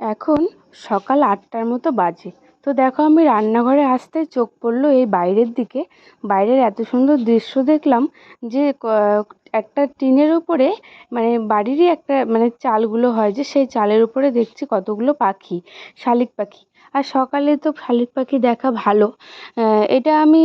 এখন সকাল আটটার মতো বাজে। তো দেখো আমি রান্নাঘরে আসতে চোখ পড়ল এই বাইরের দিকে। বাইরের এত সুন্দর দৃশ্য দেখলাম যে একটা টিনের উপরে মানে বাড়িরই একটা মানে চালগুলো হয় যে, সেই চালের উপরে দেখছি কতগুলো পাখি, শালিক পাখি। আর সকালে তো শালিক পাখি দেখা ভালো। এটা আমি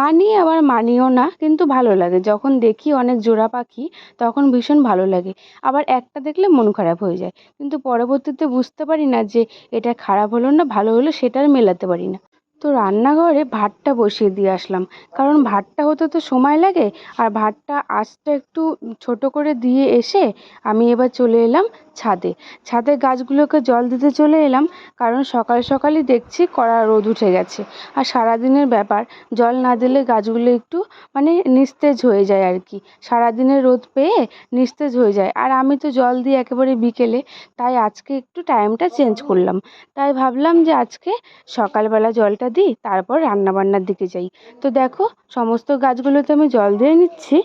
মানি, আবার মানিও না, কিন্তু ভালো লাগে। যখন দেখি অনেক জোড়া পাখি, তখন ভীষণ ভালো লাগে। আবার একটা দেখলে মন খারাপ হয়ে যায়। কিন্তু পরবর্তীতে বুঝতে পারি না যে এটা খারাপ হলো না, ভালো হলো, সেটা আর মেলাতে পারি না। তো রান্নাঘরে ভাতটা বসিয়ে দিয়ে আসলাম। কারণ ভাতটা হতে তো সময় লাগে, আর ভাতটা আঁচটা একটু ছোটো করে দিয়ে এসে আমি এবার চলে এলাম ছাদে। ছাদে গাছগুলোকে জল দিতে চলে এলাম কারণ সকাল সকালই দেখছি কড়া রোদ উঠে গেছে। আর সারাদিনের ব্যাপার, জল না দিলে গাছগুলো একটু মানে নিস্তেজ হয়ে যায় আর কি। সারাদিনের রোদ পেয়ে নিস্তেজ হয়ে যায়। আর আমি তো জল দিই একেবারে বিকেলে, তাই আজকে একটু টাইমটা চেঞ্জ করলাম। তাই ভাবলাম যে আজকে সকালবেলা জলটা দিই, তারপর রান্নাবান্নার দিকে যাই। তো দেখো, সমস্ত গাছগুলোতে আমি জল দিয়ে নিচ্ছি।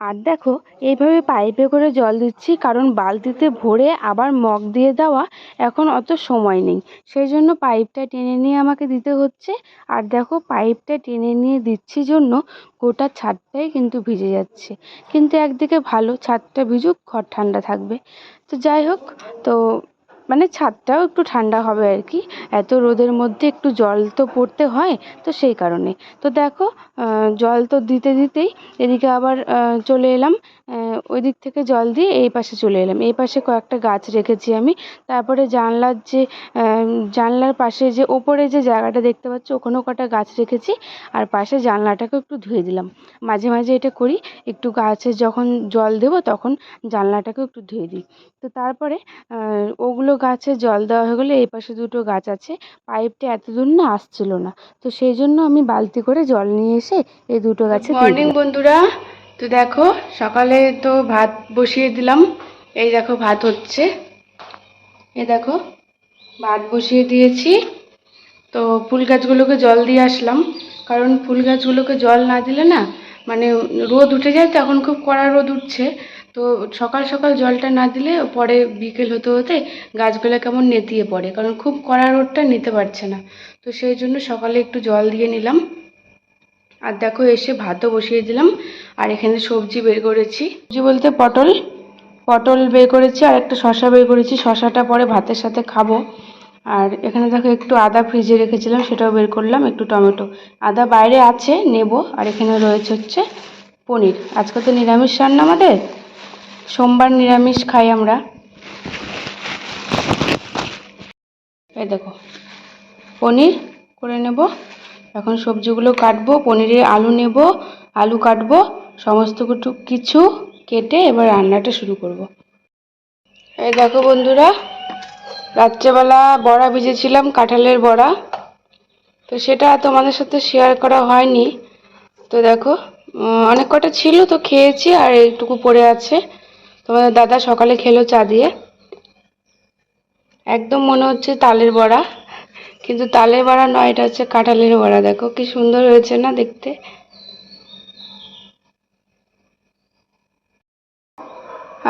আর দেখো, এইভাবে পাইপে করে জল দিচ্ছি, কারণ বালতিতে ভরে আবার মগ দিয়ে দেওয়া এখন অত সময় নেই। সেই জন্য পাইপটা টেনে নিয়ে আমাকে দিতে হচ্ছে। আর দেখো, পাইপটা টেনে নিয়ে দিচ্ছি জন্য গোটা ছাদটাই কিন্তু ভিজে যাচ্ছে। কিন্তু একদিকে ভালো ছাদটা ভিজুক, ঘর ঠান্ডা থাকবে। তো যাই হোক, তো মানে ছাদটাও একটু ঠান্ডা হবে আর কি। এত রোদের মধ্যে একটু জল তো পড়তে হয়, তো সেই কারণে। তো দেখো জল তো দিতে দিতেই এদিকে আবার চলে এলাম। ওই দিক থেকে জল দিয়ে এই পাশে চলে এলাম। এই পাশে কয়েকটা গাছ রেখেছি আমি। তারপরে জানলার যে জানলার পাশে যে ওপরে যে জায়গাটা দেখতে পাচ্ছ, ওখানেও কটা গাছ রেখেছি। আর পাশে জানলাটাকেও একটু ধুয়ে দিলাম। মাঝে মাঝে এটা করি, একটু গাছে যখন জল দেবো তখন জানলাটাকেও একটু ধুয়ে দিই। তো তারপরে ওগুলো গাছে জল দেওয়া হয়ে গেলে এই পাশে দুটো গাছ আছে। পাইপটা এত দূর না আসছিল না। তো সেই জন্য আমি বালতি করে জল নিয়ে এসে এই দুটো গাছে মর্নিং বন্ধুরা। তো দেখো সকালে তো ভাত বসিয়ে দিলাম। এই দেখো ভাত হচ্ছে। এ দেখো ভাত বসিয়ে দিয়েছি। তো ফুল গাছগুলোকে জল দিয়ে আসলাম। কারণ ফুল গাছগুলোকে জল না দিলে না মানে রোদ উঠে যায় তখন খুব কড়া রোদ উঠছে। তো সকাল সকাল জলটা না দিলে পরে বিকেল হতে হতে গাছগুলো কেমন নেতিয়ে পড়ে, কারণ খুব কড়া রোদটা নিতে পারছে না। তো সেই জন্য সকালে একটু জল দিয়ে নিলাম। আর দেখো এসে ভাতও বসিয়ে দিলাম। আর এখানে সবজি বের করেছি। সবজি বলতে পটল পটল বের করেছি আর একটা শশা বের করেছি। শশাটা পরে ভাতের সাথে খাব। আর এখানে দেখো একটু আদা ফ্রিজে রেখেছিলাম, সেটাও বের করলাম, একটু টমেটো। আদা বাইরে আছে, নেব। আর এখানে রয়েছে হচ্ছে পনির। আজকে তো নিরামিষ রান্না আমাদের। সোমবার নিরামিষ খাই আমরা। এই দেখো, পনির করে নেব। এখন সবজিগুলো কাটবো, পনিরে আলু নেব, আলু কাটবো, সমস্ত কিছু কেটে এবার রান্নাটা শুরু করব। এই দেখো বন্ধুরা, রাত্রেবেলা বড়া ভিজেছিলাম, কাঁঠালের বড়া। তো সেটা তোমাদের সাথে শেয়ার করা হয়নি। তো দেখো অনেক কটা ছিল তো খেয়েছি আর এইটুকু পড়ে আছে। তোমাদের দাদা সকালে খেলো চা দিয়ে। একদম মনে হচ্ছে তালের বড়া। কিন্তু তালের বড়া নয় এটা হচ্ছে কাঁঠালের বড়া। দেখো কি সুন্দর হয়েছে না দেখতে।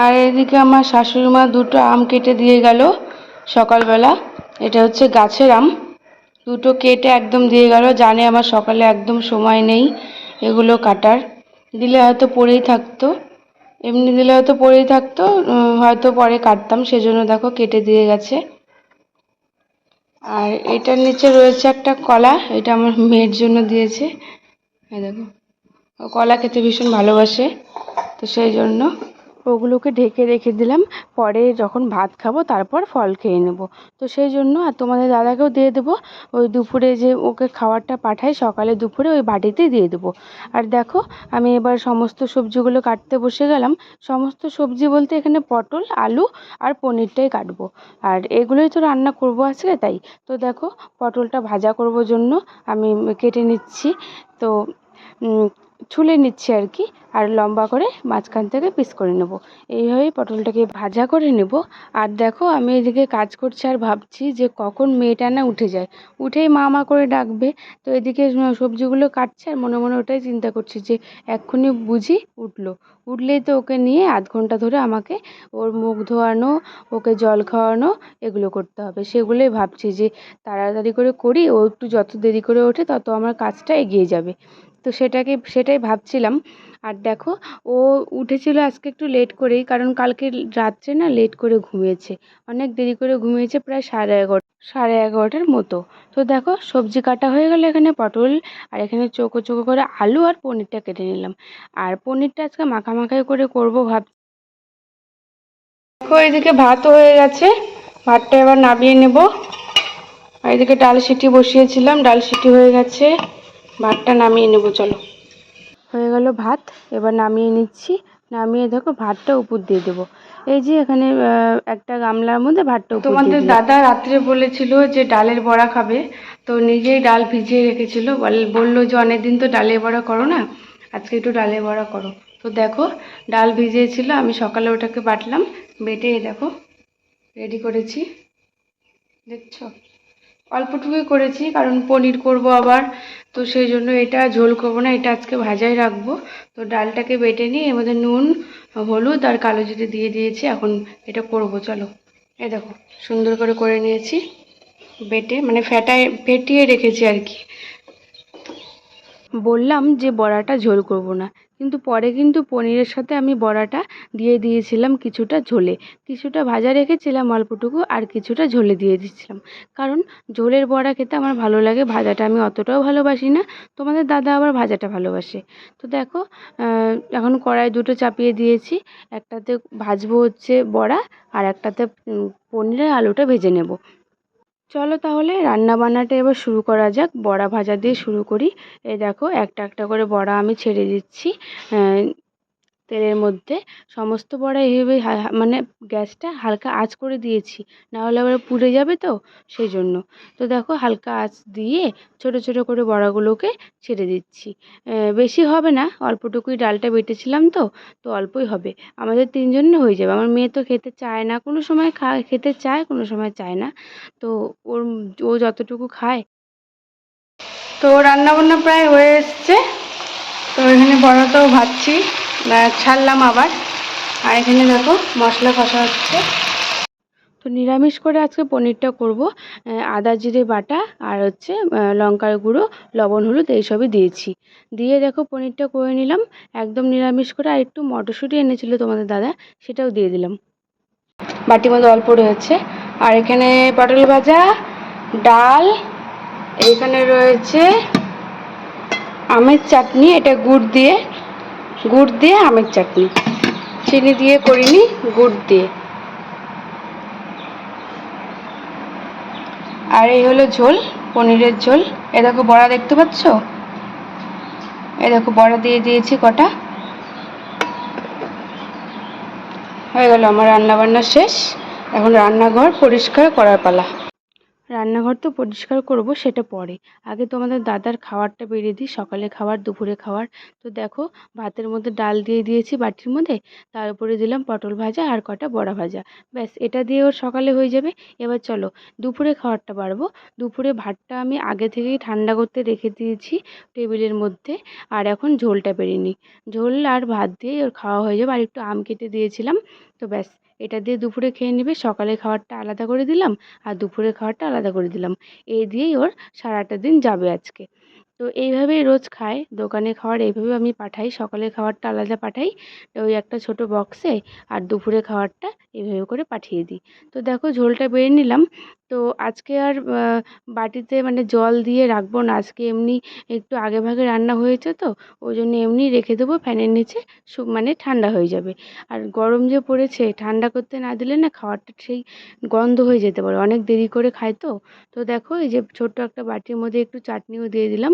আর এদিকে আমার শাশুড়ি মা দুটো আম কেটে দিয়ে গেল সকালবেলা। এটা হচ্ছে গাছের আম। দুটো কেটে একদম দিয়ে গেল। জানে আমার সকালে একদম সময় নেই এগুলো কাটার। দিলে হয়তো পড়েই থাকতো। এমনি দিলে হয়তো পড়েই থাকতো হয়তো পরে কাটতাম, সেজন্য দেখো কেটে দিয়ে গেছে। আর এটার নিচে রয়েছে একটা কলা, এটা আমার মেয়ের জন্য দিয়েছে। দেখো কলা খেতে ভীষণ ভালোবাসে, তো সেই জন্য ওগুলোকে ঢেকে রেখে দিলাম। পরে যখন ভাত খাব, তারপর ফল খেয়ে নেব। তো সেই জন্য আর তোমাদের দাদাকেও দিয়ে দেবো। ওই দুপুরে যে ওকে খাবারটা পাঠাই, সকালে দুপুরে ওই বাটিতেই দিয়ে দেবো। আর দেখো, আমি এবার সমস্ত সবজিগুলো কাটতে বসে গেলাম। সমস্ত সবজি বলতে এখানে পটল, আলু আর পনিরটাই কাটবো। আর এগুলোই তো রান্না করব আজকে তাই। তো দেখো, পটলটা ভাজা করব জন্য। আমি কেটে নিচ্ছি। তো ছুলে নিচ্ছি আর কি, আর লম্বা করে মাঝখান থেকে পিস করে নেব। এইভাবেই পটলটাকে ভাজা করে নেব। আর দেখো, আমি এদিকে কাজ করছি আর ভাবছি যে কখন মেয়েটা না উঠে যায়। উঠেই মা মা করে ডাকবে। তো এদিকে সবজিগুলো কাটছে আর মনে মনে ওটাই চিন্তা করছি যে এক্ষুনি বুঝি উঠল। উঠলেই তো ওকে নিয়ে আধ ঘণ্টা ধরে আমাকে ওর মুখ ধোয়ানো, ওকে জল খাওয়ানো, এগুলো করতে হবে। সেগুলোই ভাবছি যে তাড়াতাড়ি করে করি, ও একটু যত দেরি করে ওঠে তত আমার কাজটা এগিয়ে যাবে। তো সেটাকে, সেটাই ভাবছিলাম। আর দেখো, ও উঠেছিল আজকে একটু লেট করেই, কারণ কালকে রাত্রে না লেট করে ঘুমিয়েছে। অনেক দেরি করে ঘুমিয়েছে প্রায় সাড়ে এগারো, সাড়ে এগারোটার মতো। তো দেখো, সবজি কাটা হয়ে গেলো এখানে পটল, আর এখানে চোখো চোখো করে আলু আর পনিরটা কেটে নিলাম। আর পনিরটা আজকে মাখা মাখাই করে করব ভাব, দেখো, এদিকে ভাতও হয়ে গেছে। ভাতটা এবার নামিয়ে নেব। আর এদিকে ডাল সিটি বসিয়েছিলাম ডাল সিটি হয়ে গেছে। ভাতটা নামিয়ে নেব চলো। হয়ে গেল ভাত এবার নামিয়ে নিচ্ছি। নামিয়ে দেখো ভাতটা উপর দিয়ে দেবো। এই যে এখানে একটা গামলার মধ্যে ভাতটা তোমাদের দাদা রাত্রে বলেছিল যে ডালের বড়া খাবে তো নিজেই ডাল ভিজিয়ে রেখেছিল। বল- বলল যে অনেকদিন তো ডালের বড়া করো না আজকে একটু ডালের বড়া করো। তো দেখো ডাল ভিজিয়েছিল আমি সকালে ওটাকে বাটলাম বেটে দেখো রেডি করেছি। দেখছ? অল্পটুকুই করেছি, কারণ পনির করব আবার। তো সেই জন্য এটা ঝোল করব না, এটা আজকে ভাজাই রাখব। তো ডালটাকে বেটে নিয়ে এর মধ্যে নুন, হলুদ আর কালো জিরে দিয়ে দিয়েছি, এখন এটা করব, চলো। এই দেখো, সুন্দর করে করে নিয়েছি, বেটে মানে ফ্যাটায় ফেটিয়ে রেখেছি আর কি। বললাম যে বড়াটা ঝোল করব না। কিন্তু পরে কিন্তু পনিরের সাথে আমি বড়াটা দিয়ে দিয়েছিলাম কিছুটা ঝোলে। কিছুটা ভাজা রেখেছিলাম অল্পটুকু আর কিছুটা ঝোলে দিয়ে দিচ্ছিলাম কারণ ঝোলের বড়া খেতে আমার ভালো লাগে, ভাজাটা আমি অতটাও ভালোবাসি না। তোমাদের দাদা আবার ভাজাটা ভালোবাসে। তো দেখো এখন কড়াই দুটো চাপিয়ে দিয়েছি। একটাতে ভাজবো হচ্ছে বড়া আর একটাতে পনিরের আলুটা ভেজে নেব। চলো তাহলে রান্না বান্নাটা এবার শুরু করা যাক। বড়া ভাজা দিয়ে শুরু করি। এই দেখো, একটা একটা করে বড়া আমি ছেড়ে দিচ্ছি। তেলের মধ্যে সমস্ত বড়া এইভাবে মানে গ্যাসটা হালকা আঁচ করে দিয়েছি। না হলে আবার পুড়ে যাবে তো সেই জন্য তো দেখো হালকা আঁচ দিয়ে ছোট ছোট করে বড়াগুলোকে ছেড়ে দিচ্ছি। বেশি হবে না অল্পটুকুই ডালটা বেটেছিলাম তো তো অল্পই হবে। আমাদের তিনজনের হয়ে যাবে। আমার মেয়ে তো খেতে চায় না কোনো সময় খা খেতে চায় কোনো সময় চায় না। তো ওর ও যতটুকু খায়। তো রান্না বান্না প্রায় হয়ে এসছে। তো এখানে বড়াটাও ভাজছি। আহ, ছাড়লাম আবার। আর এখানে দেখো মশলা কষা হচ্ছে। তো নিরামিষ করে আজকে পনিরটা করব। আদা জিরে বাটা আর হচ্ছে লঙ্কার গুঁড়ো, লবণ, হলুদ এইসবই দিয়েছি। দিয়ে দেখো পনিরটা করে নিলাম। একদম নিরামিষ করে আর একটু মটরশুঁটি এনেছিল তোমাদের দাদা, সেটাও দিয়ে দিলাম। বাটির মধ্যে অল্প রয়েছে। আর এখানে পটল ভাজা, ডাল এখানে রয়েছে আমের চাটনি, এটা গুড় দিয়ে। গুড় দিয়ে আমের চাটনি। চিনি দিয়ে করিনি, গুড় দিয়ে। আর এই হলো ঝোল, পনিরের ঝোল। এ দেখো বড়া দেখতে পাচ্ছ? এ দেখো বড়া দিয়ে দিয়েছি কটা। হয়ে গেল আমার রান্না বান্না শেষ। এখন রান্নাঘর পরিষ্কার করার পালা। রান্নাঘর তো পরিষ্কার করব, সেটা পরে। আগে তোমাদের দাদার খাবারটা বেরিয়ে দিই, সকালে খাবার দুপুরে খাবার তো দেখো, ভাতের মধ্যে ডাল দিয়ে দিয়েছি বাটির মধ্যে, তার উপরে দিলাম পটল ভাজা আর কটা বড়া ভাজা। ব্যাস, এটা দিয়ে ওর সকালে হয়ে যাবে। এবার চলো, দুপুরে খাবারটা বাড়বো। দুপুরে ভাতটা আমি আগে থেকেই ঠান্ডা করতে রেখে দিয়েছি টেবিলের মধ্যে, আর এখন ঝোলটা বেরিয়ে নিই। ঝোল আর ভাত দিয়েই ওর খাওয়া হয়ে যাবে। আর একটু আম কেটে দিয়েছিলাম, তো ব্যাস। এটা দিয়ে দুপুরে খেয়ে নেবে সকালের খাবারটা আলাদা করে দিলাম আর দুপুরের খাবারটা আলাদা করে দিলাম। এই দিয়েই ওর সারাটা দিন যাবে আজকে। তো এইভাবেই রোজ খায়, দোকানে খাওয়ার এইভাবে আমি পাঠাই সকালের খাবারটা আলাদা পাঠাই ওই একটা ছোট বক্সে আর দুপুরে খাবারটা এইভাবে করে পাঠিয়ে দিই। তো দেখো ঝোলটা বেড়ে নিলাম তো আজকে আর বাটিতে মানে জল দিয়ে রাখব না। আজকে এমনি একটু আগে ভাগে রান্না হয়েছে তো, ওই জন্য এমনি রেখে দেবো ফ্যানের নিচে মানে ঠান্ডা হয়ে যাবে। আর গরম যে পড়েছে, ঠান্ডা করতে না দিলে না খাওয়ারটা সেই গন্ধ হয়ে যেতে পারে। অনেক দেরি করে খায় তো। তো দেখো এই যে ছোট্ট একটা বাটির মধ্যে একটু চাটনিও দিয়ে দিলাম।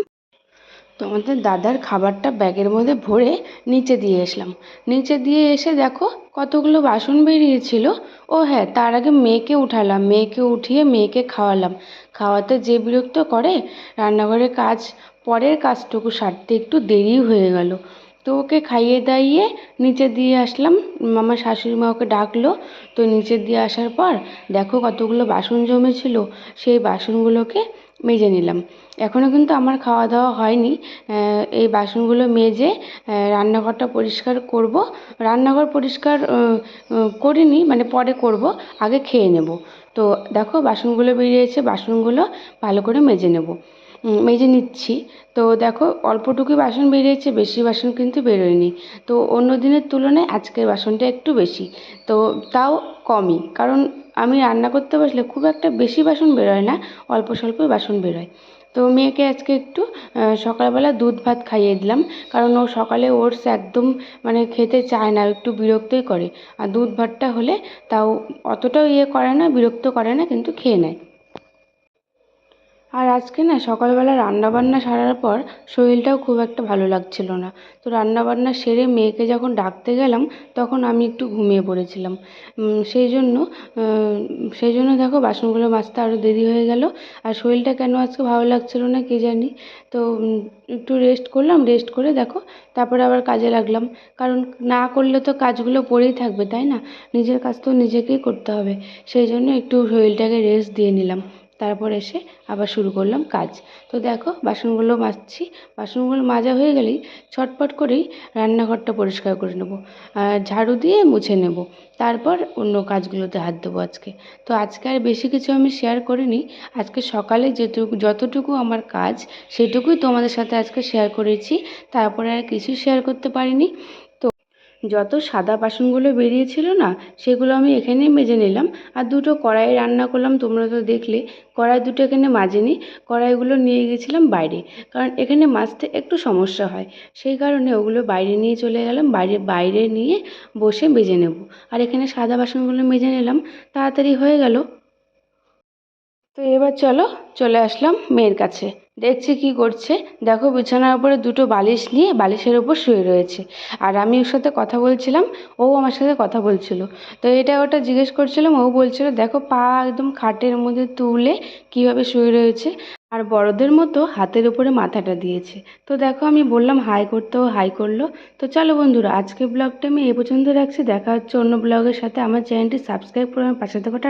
তোমাদের দাদার খাবারটা ব্যাগের মধ্যে ভরে নিচে দিয়ে এসলাম। নিচে দিয়ে এসে দেখো কতগুলো বাসন বেরিয়েছিল। ও হ্যাঁ তার আগে মেয়েকে উঠালাম। মেয়েকে উঠিয়ে মেয়েকে খাওয়ালাম। খাওয়াতে যে বিরক্ত করে রান্নাঘরে কাজ, পরের কাজটুকু সারতে একটু দেরি হয়ে গেল। তো ওকে খাইয়ে দাইয়ে নিচে দিয়ে আসলাম। আমার শাশুড়ি মা ওকে ডাকলো। তো নিচে দিয়ে আসার পর দেখো কতগুলো বাসন জমেছিল। সেই বাসনগুলোকে মেজে নিলাম। এখনও কিন্তু আমার খাওয়া দাওয়া হয়নি এই বাসনগুলো মেজে রান্নাঘরটা পরিষ্কার করব। রান্নাঘর পরিষ্কার করিনি মানে পরে করব, আগে খেয়ে নেব। তো দেখো, বাসনগুলো বেরিয়েছে, বাসনগুলো ভালো করে মেজে নেব। মেজে নিচ্ছি। তো দেখো অল্পটুকুই বাসন বেরিয়েছে, বেশি বাসন কিন্তু বেরোয়নি। তো অন্য দিনের তুলনায় আজকের বাসনটা একটু বেশি। তো তাও কমই, কারণ আমি রান্না করতে বসলে খুব একটা বেশি বাসন বেরোয় না, অল্প স্বল্পই বাসন বেরোয়। তো মেয়েকে আজকে একটু সকালবেলা দুধ ভাত খাইয়ে দিলাম, কারণ ও সকালে ওটস একদম মানে খেতে চায় না, একটু বিরক্তই করে। আর দুধ ভাতটা হলে তাও অতটাও ইয়ে করে না, বিরক্ত করে না, কিন্তু খেয়ে নেয়। আর আজকে না সকালবেলা রান্নাবান্না সারার পর শরীরটাও খুব একটা ভালো লাগছিল না। তো রান্নাবান্না সেরে মেয়েকে যখন ডাকতে গেলাম, তখন আমি একটু ঘুমিয়ে পড়েছিলাম। সেই জন্য সেই জন্য দেখো বাসনগুলো মাজতে আরও দেরি হয়ে গেল। আর শরীরটা কেন আজকে ভালো লাগছিল না কে জানি। তো একটু রেস্ট করলাম রেস্ট করে দেখো, তারপরে আবার কাজে লাগলাম। কারণ না করলে তো কাজগুলো পড়েই থাকবে, তাই না? নিজের কাজ তো নিজেকেই করতে হবে। সেই জন্য একটু শরীরটাকে রেস্ট দিয়ে নিলাম। তারপর এসে আবার শুরু করলাম কাজ। তো দেখো, বাসনগুলো মাজছি। বাসনগুলো মাজা হয়ে গেলেই ছটপট করেই রান্নাঘরটা পরিষ্কার করে নেব। ঝাড়ু দিয়ে মুছে নেব। তারপর অন্য কাজগুলোতে হাত দেবো আজকে। তো আজকে আর বেশি কিছু আমি শেয়ার করিনি। আজকে সকালে যেটুকু, যতটুকু আমার কাজ, সেটুকুই তোমাদের সাথে আজকে শেয়ার করেছি। তারপরে আর কিছুই শেয়ার করতে পারিনি। যত সাদা বাসনগুলো বেরিয়েছিল না, সেগুলো আমি এখানেই মেজে নিলাম। আর দুটো কড়াই রান্না করলাম, তোমরা তো দেখলে। কড়াই দুটো এখানে মাজিনি, কড়াইগুলো নিয়ে গেছিলাম বাইরে। কারণ এখানে মাজতে একটু সমস্যা হয়। সেই কারণে ওগুলো বাইরে নিয়ে চলে গেলাম, বাইরে বাইরে নিয়ে বসে মেজে নেব। আর এখানে সাদা বাসনগুলো মেজে নিলাম, তাড়াতাড়ি হয়ে গেল। তো এবার চলো চলে আসলাম মেয়ের কাছে। দেখছি কি করছে। দেখো বিছানার উপরে দুটো বালিশ নিয়ে বালিশের ওপর শুয়ে রয়েছে। আর আমি ওর সাথে কথা বলছিলাম, ও আমার সাথে কথা বলছিল। তো এটা ওটা জিজ্ঞেস করছিলাম, ও বলছিল, দেখো পা একদম খাটের মধ্যে তুলে কীভাবে শুয়ে রয়েছে। আর বড়দের মতো হাতের উপরে মাথাটা দিয়েছে। তো দেখো আমি বললাম, হাই করতে ও হাই করল। তো চলো বন্ধুরা আজকে ব্লগটা আমি এ পর্যন্ত রাখছি। দেখা হচ্ছে অন্য ব্লগের সাথে। আমার চ্যানেলটি সাবস্ক্রাইব করে আমার পাশে থাকোটা